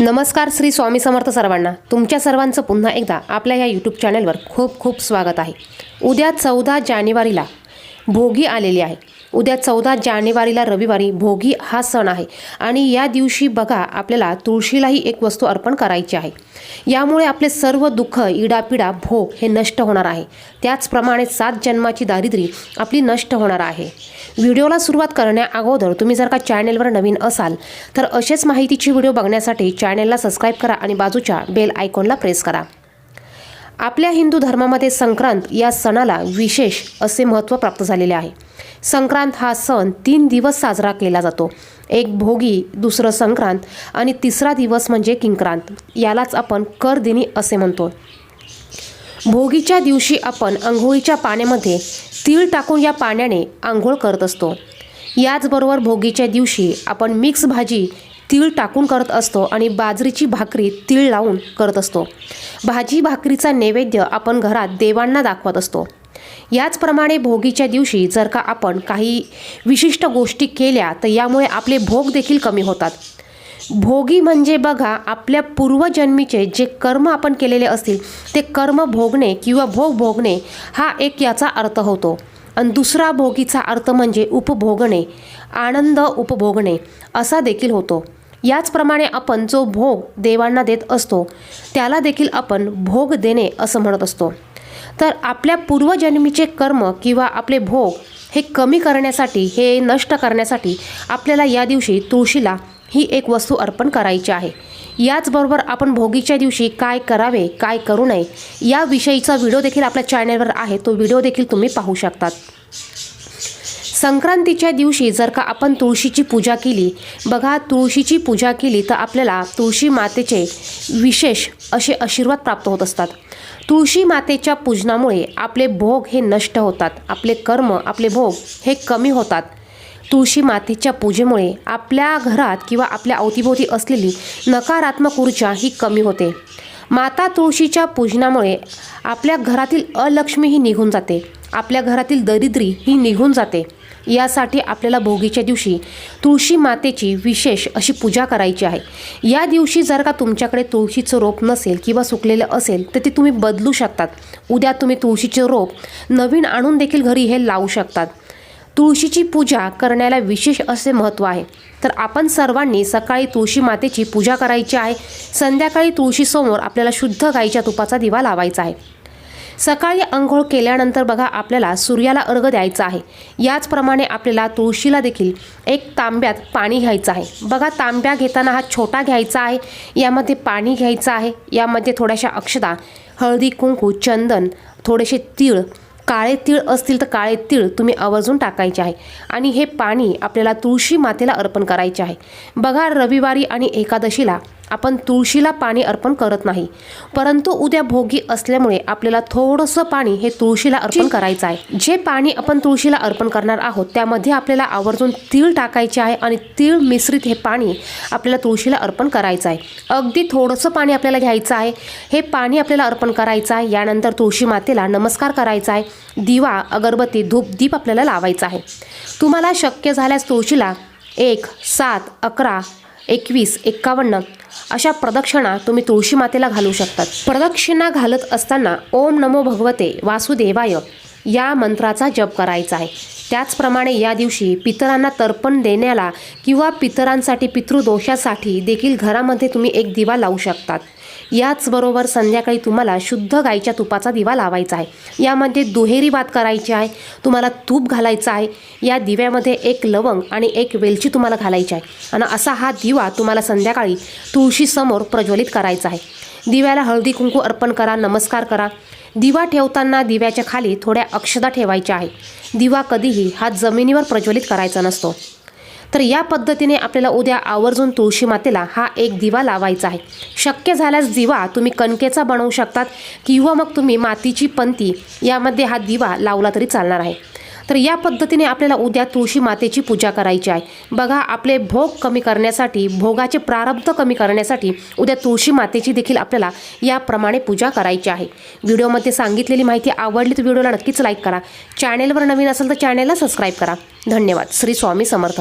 नमस्कार श्री स्वामी समर्थ सर्वांना. तुमच्या सर्वांचं पुन्हा एकदा आपल्या या यूट्यूब चॅनलवर खूप खूप स्वागत आहे. उद्या चौदा जानेवारीला भोगी आलेली आहे. उद्या चौदा जानेवारीला रविवारी भोगी हा सण आहे. आणि या दिवशी बघा आपल्याला तुळशीलाही एक वस्तू अर्पण करायची आहे. यामुळे आपले सर्व दुःख इडापिडा भोग हे नष्ट होणार आहे. त्याचप्रमाणे सात जन्माची दारिद्र्य आपली नष्ट होणार आहे. व्हिडिओला सुरुवात करण्या अगोदर तुम्ही जर का चॅनेलवर नवीन असाल तर असेच माहितीची व्हिडिओ बघण्यासाठी चॅनेलला सबस्क्राईब करा आणि बाजूच्या बेल आयकॉनला प्रेस करा. आपल्या हिंदू धर्मामध्ये संक्रांत या सणाला विशेष असे महत्त्व प्राप्त झालेले आहे. संक्रांत हा सण तीन दिवस साजरा केला जातो. एक भोगी दुसरं संक्रांत आणि तिसरा दिवस म्हणजे किंक्रांत. यालाच आपण करदिनी असे म्हणतो. भोगीच्या दिवशी आपण अंघोळीच्या पाण्यामध्ये तीळ टाकून या पाण्याने आंघोळ करत असतो. याचबरोबर भोगीच्या दिवशी आपण मिक्स भाजी तीळ टाकून करत असतो आणि बाजरीची भाकरी तीळ लावून करत असतो. भाजी भाकरीचा नैवेद्य आपण घरात देवांना दाखवत असतो. याचप्रमाणे भोगीच्या दिवशी जर का आपण काही विशिष्ट गोष्टी केल्या तर यामुळे आपले भोग देखील कमी होतात. भोगी म्हणजे बघा आपल्या पूर्वजन्मीचे जे कर्म आपण केलेले असतील ते कर्म भोगणे किंवा भोग भोगणे हा एक याचा अर्थ होतो. आणि दुसरा भोगीचा अर्थ म्हणजे उपभोगणे आनंद उपभोगणे असा देखील होतो. याचप्रमाणे आपण जो भोग देवांना देत असतो त्याला देखील आपण भोग देणे असं म्हणत असतो. तर आपल्या पूर्वजन्मीचे कर्म किंवा आपले भोग हे कमी करण्यासाठी हे नष्ट करण्यासाठी आपल्याला या दिवशी तुळशीला ही एक वस्तू अर्पण करायची आहे. याचबरोबर आपण भोगीच्या दिवशी काय करावे काय करू नये याविषयीचा व्हिडिओ देखील आपल्या चॅनलवर आहे. तो व्हिडिओ देखील तुम्ही पाहू शकतात. संक्रांतीच्या दिवशी जर का आपण तुळशीची पूजा केली बघा तुळशीची पूजा केली तर आपल्याला तुळशी मातेचे विशेष असे आशीर्वाद प्राप्त होत असतात. तुळशी मातेच्या पूजनामुळे आपले भोग हे नष्ट होतात. आपले कर्म आपले भोग हे कमी होतात. तुळशी मातेच्या पूजेमुळे आपल्या घरात किंवा आपल्या अवतीभोवती असलेली नकारात्मक ऊर्जा ही कमी होते. माता तुळशीच्या पूजनामुळे आपल्या घरातील अलक्ष्मी ही निघून जाते. आपल्या घरातील दरिद्री ही निघून जाते. यासाठी आपल्याला भोगीच्या दिवशी तुळशी मातेची विशेष अशी पूजा करायची आहे. या दिवशी जर का तुमच्याकडे तुळशीचं रोप नसेल किंवा सुकलेलं असेल तर ते तुम्ही बदलू शकतात. उद्या तुम्ही तुळशीचे रोप नवीन आणून देखील घरी हे लावू शकतात. तुळशीची पूजा करण्याला विशेष असे महत्त्व आहे. तर आपण सर्वांनी सकाळी तुळशी मातेची पूजा करायची आहे. संध्याकाळी तुळशीसमोर आपल्याला शुद्ध गाईच्या तुपाचा दिवा लावायचा आहे. सकाळी आंघोळ केल्यानंतर बघा आपल्याला सूर्याला अर्घ द्यायचा आहे. याचप्रमाणे आपल्याला तुळशीला देखील एक तांब्यात पाणी घ्यायचं आहे. बघा तांब्या घेताना हा छोटा घ्यायचा आहे. यामध्ये पाणी घ्यायचं आहे. यामध्ये थोड्याशा अक्षदा हळदी कुंकू चंदन थोडेसे तीळ काळे तीळ असतील तर काळे तीळ तुम्ही आवर्जून टाकायचे आहे. आणि हे पाणी आपल्याला तुळशी मातेला अर्पण करायचे आहे. बघा रविवारी आणि एकादशीला आपण तुळशीला पाणी अर्पण करत नाही. परंतु उद्या भोगी असल्यामुळे आपल्याला थोडंसं पाणी हे तुळशीला अर्पण करायचं आहे. जे पाणी आपण तुळशीला अर्पण करणार आहोत त्यामध्ये आपल्याला आवर्जून तीळ टाकायचे आहे आणि तीळ मिश्रित हे पाणी आपल्याला तुळशीला अर्पण करायचं आहे. अगदी थोडंसं पाणी आपल्याला घ्यायचं आहे. हे पाणी आपल्याला अर्पण करायचं आहे. यानंतर तुळशी मातेला नमस्कार करायचा आहे. दिवा अगरबत्ती धूप दीप आपल्याला लावायचा आहे. तुम्हाला शक्य झाल्यास तुळशीला एक सात अकरा एकवीस एक्कावन्न अशा प्रदक्षिणा तुम्ही तुळशी मातेला घालू शकतात. प्रदक्षिणा घालत असताना ओम नमो भगवते वासुदेवाय या मंत्राचा जप करायचा आहे. त्याचप्रमाणे या दिवशी पितरांना तर्पण देण्याला किंवा पितरांसाठी पितृदोषासाठी देखील घरामध्ये तुम्ही एक दिवा लावू शकतात. याचबरोबर संध्याकाळी तुम्हाला शुद्ध गाईच्या तुपाचा दिवा लावायचा आहे. यामध्ये दुहेरी बात करायची आहे तुम्हाला तूप घालायचं आहे. या दिव्यामध्ये एक लवंग आणि एक वेलची तुम्हाला घालायची आहे. आणि असा हा दिवा तुम्हाला संध्याकाळी तुळशीसमोर प्रज्वलित करायचा आहे. दिव्याला हळदी कुंकू अर्पण करा नमस्कार करा. दिवा ठेवताना दिव्याच्या खाली थोड्या अक्षता ठेवायच्या आहे दिवा कधीही हा जमिनीवर प्रज्वलित करायचा नसतो. तर या पद्धतीने आपल्याला उद्या आवर्जून तुळशी मातेला हा एक दिवा लावायचा आहे. शक्य झाल्यास दिवा तुम्ही कणकेचा बनवू शकतात किंवा मग तुम्ही मातीची पंती यामध्ये हा दिवा लावला तरी चालणार आहे. तर या पद्धतीने आपल्याला उद्या तुळशी मातेची पूजा करायची आहे. बघा आपले भोग कमी करण्यासाठी भोगाचे प्रारब्ध कमी करण्यासाठी उद्या तुळशी मातेची देखील आपल्याला याप्रमाणे पूजा करायची आहे. व्हिडिओमध्ये सांगितलेली माहिती आवडली तर व्हिडिओला नक्कीच लाईक करा. चॅनेलवर नवीन असेल तर चॅनेलला सबस्क्राईब करा. धन्यवाद. श्री स्वामी समर्थ.